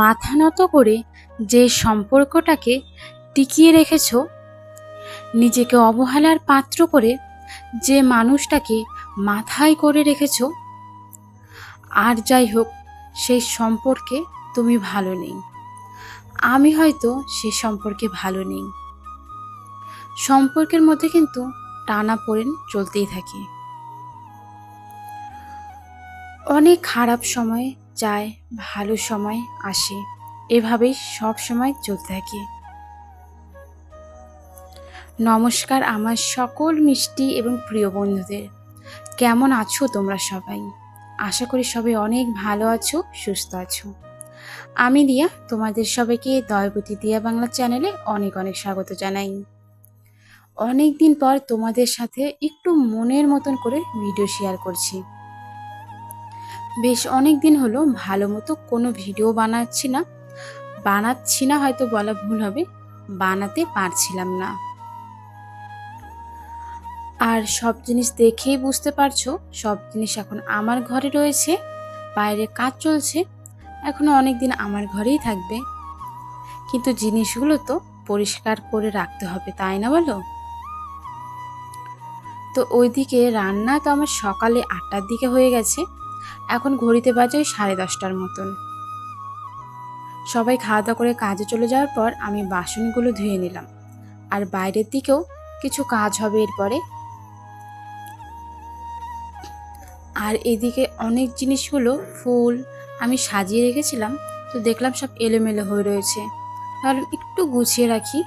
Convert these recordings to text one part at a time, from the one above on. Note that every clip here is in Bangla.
মাথা নত করে যে সম্পর্কটাকে টিকিয়ে রেখেছ, নিজেকে অবহেলার পাত্র করে যে মানুষটাকে মাথায় করে রেখেছ, আর যাই হোক, সেই সম্পর্কে তুমি ভালো নেই। আমি হয়তো সে সম্পর্কে ভালো নেই। সম্পর্কের মধ্যে কিন্তু টানা পড়েন চলতেই থাকে। অনেক খারাপ সময় যায়, ভালো সময় আসে। এভাবেই সব সময় চলতে থাকে। নমস্কার আমার সকল মিষ্টি এবং প্রিয় বন্ধুদের। কেমন আছো তোমরা সবাই? আশা করি সবাই অনেক ভালো আছো, সুস্থ আছো। আমি দিয়া, তোমাদের সবাইকে দয়বতী দিয়া বাংলা চ্যানেলে অনেক অনেক স্বাগত জানাই। অনেক দিন পর তোমাদের সাথে একটু মনের মতন করে ভিডিও শেয়ার করছি। বেশ অনেক দিন হলো ভালো মতো কোনো ভিডিও বানাচ্ছি না। বানাচ্ছি না হয়তো বলা ভুল হবে, বানাতে পারছিলাম না। আর সব জিনিস দেখেই বুঝতে পারছ, সব জিনিস এখন আমার ঘরে রয়েছে, বাইরে কাজ চলছে, এখনও অনেক দিন আমার ঘরেই থাকবে। কিন্তু জিনিসগুলো তো পরিষ্কার করে রাখতে হবে, তাই না বলো? তো ওইদিকে রান্না তো আমার সকালে আটটার দিকে হয়ে গেছে এখন ঘড়িতে বাজে সাড়ে দশটার মতন। সবাই খাওয়া দাওয়া করে কাজে চলে যাওয়ার পর আমি বাসনগুলো ধুয়ে নিলাম। আর বাইরের দিকেও কিছু কাজ হবে এরপরে। আর এদিকে অনেক জিনিসগুলো, ফুল আমি সাজিয়ে রেখেছিলাম, তো দেখলাম সব এলোমেলো হয়ে রয়েছে। ভাবলাম একটু গুছিয়ে রাখি।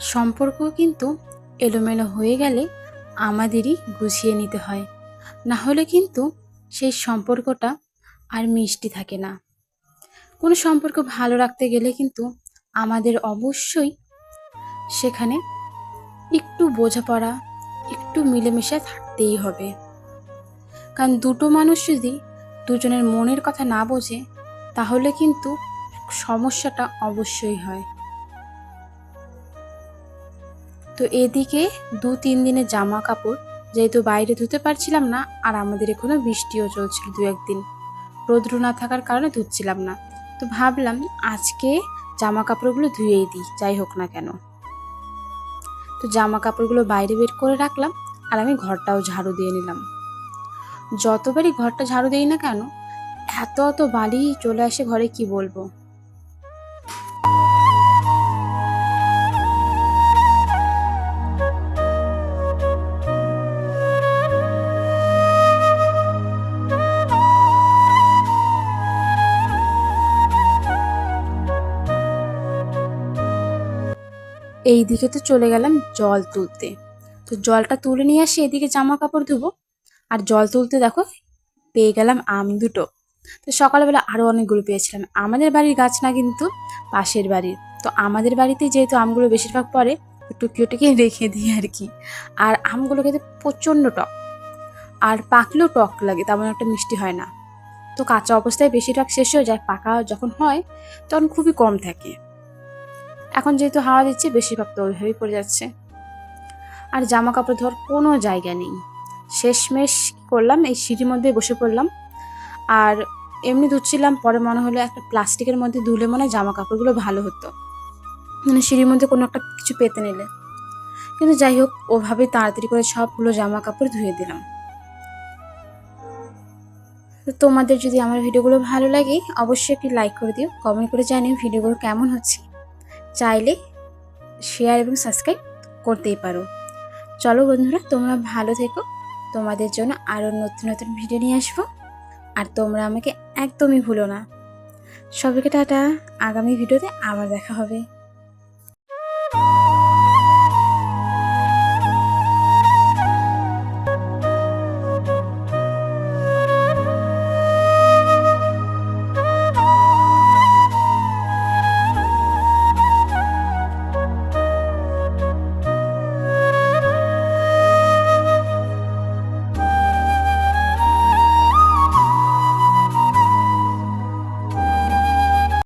সম্পর্ক কিন্তু এলোমেলো হয়ে গেলে আমাদেরই গুছিয়ে নিতে হয়। না হলে কিন্তু সেই সম্পর্কটা আর মিষ্টি থাকে না। কোনো সম্পর্ক ভালো রাখতে গেলে কিন্তু আমাদের অবশ্যই সেখানে একটু বোঝাপড়া, একটু মিলেমিশে থাকতেই হবে। কারণ দুটো মানুষ যদি দুজনের মনের কথা না বোঝে, তাহলে কিন্তু সমস্যাটা অবশ্যই হয়। তো এদিকে দু তিন দিনের জামা কাপড় যেহেতু বাইরে ধুতে পারছিলাম না, আর আমাদের এখনও বৃষ্টিও চলছিল দু একদিন। রৌদ্র না থাকার কারণে ধুচ্ছিলাম না। তো ভাবলাম আজকে জামা কাপড়গুলো ধুয়েই দিই, যাই হোক না কেন। তো জামা কাপড়গুলো বাইরে বের করে রাখলাম, আর আমি ঘরটাও ঝাড়ু দিয়ে নিলাম। যতবারই ঘরটা ঝাড়ু দিই না কেন, এত এত বালি চলে আসে ঘরে কি বলব? এই দিকে তো চলে গেলাম জল তুলতে। তো জলটা তুলে নিয়ে আসি এদিকে জামা কাপড় ধুবো। আর জল তুলতে দেখো, পেয়ে গেলাম আম দুটো। তো সকালবেলা আরও অনেকগুলো পেয়েছিলাম। আমাদের বাড়ির গাছ না কিন্তু পাশের বাড়ির। তো আমাদের বাড়িতে যেহেতু আমগুলো বেশিরভাগ পরে টুকিয়ে টুকিয়ে রেখে দিই আর কি। আর আমগুলো খেতে প্রচণ্ড টক। আর পাকলেও টক লাগে, তেমন একটা মিষ্টি হয় না। তো কাঁচা অবস্থায় বেশিরভাগ শেষ হয়ে যায়, পাকা যখন হয়, তখন খুবই কম থাকে। এখন যেহেতু হাওয়া দিচ্ছে, বেশিরভাগ তো ওইভাবেই পড়ে যাচ্ছে। আর জামা কাপড় ধর কোনো জায়গা নেই। শেষমেশ করলাম? এই সিঁড়ির মধ্যে বসে পড়লাম। আর এমনি ধুচ্ছিলাম, পরে মনে হলো একটা প্লাস্টিকের মধ্যে ধুলে মনে হয় জামা কাপড়গুলো ভালো হতো। মানে সিঁড়ির মধ্যে কোনো একটা কিছু পেতে নিলে। কিন্তু যাই হোক, ওভাবে তাড়াতাড়ি করে সবগুলো জামা কাপড় ধুয়ে দিলাম। তো তোমাদের যদি আমার ভিডিওগুলো ভালো লাগে, অবশ্যই একটি লাইক করে দিও। কমেন্ট করে জানিও ভিডিওগুলো কেমন হচ্ছে। চাইলে শেয়ার এবং সাবস্ক্রাইব করতেই পারো। চলো বন্ধুরা, তোমরা ভালো থেকো। তোমাদের জন্য আরও নতুন নতুন ভিডিও নিয়ে আসব। আর তোমরা আমাকে একদমই ভুলো না। সবাইকে টাটা। আগামী ভিডিওতে আবার দেখা হবে।